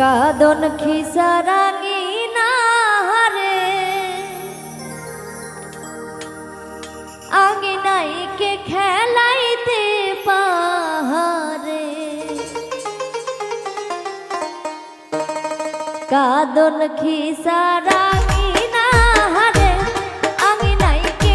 কাদন খিসারাঙি না হারে। আঙিনাইকে খেলাইতে পাহারে কাদন খিসারাঙি না হারে আঙিনাইকে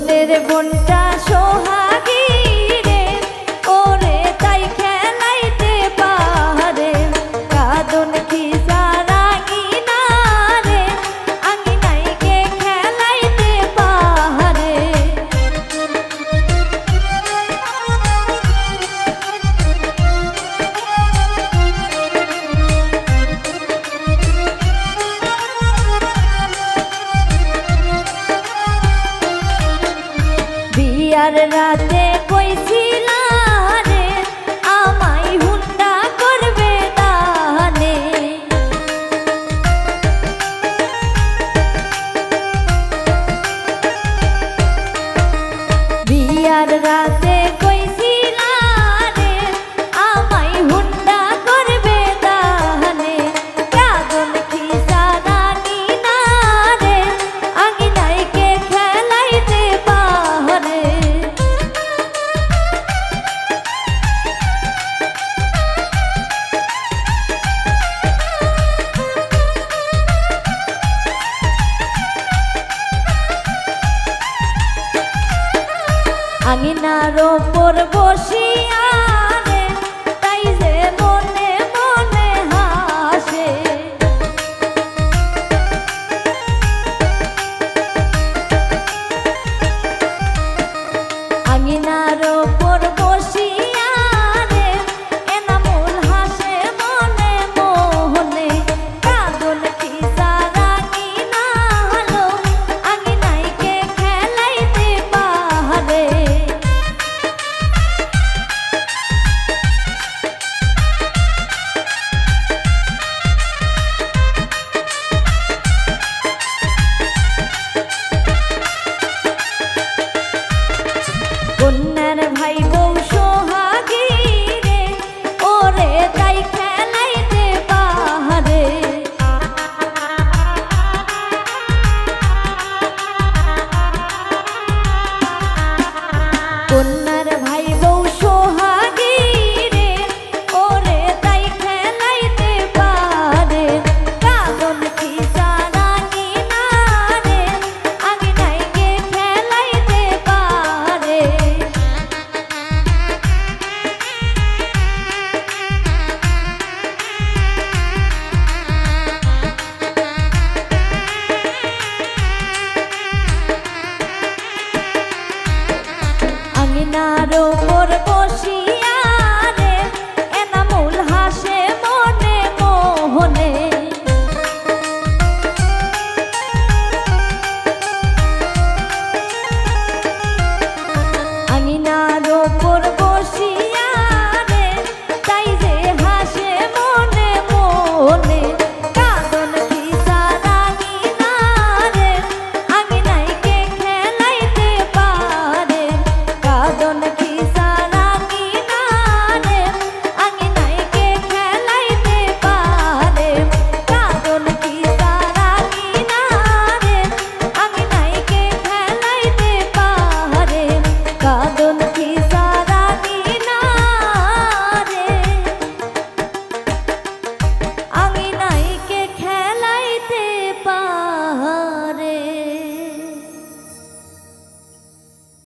বোনের বোনটা সোহাগী বিয়ার রাতে কইছিলা হুন্ডা করবে দানে বিয়ার রাতে আঙিনার ওপর বসিয়া cuốn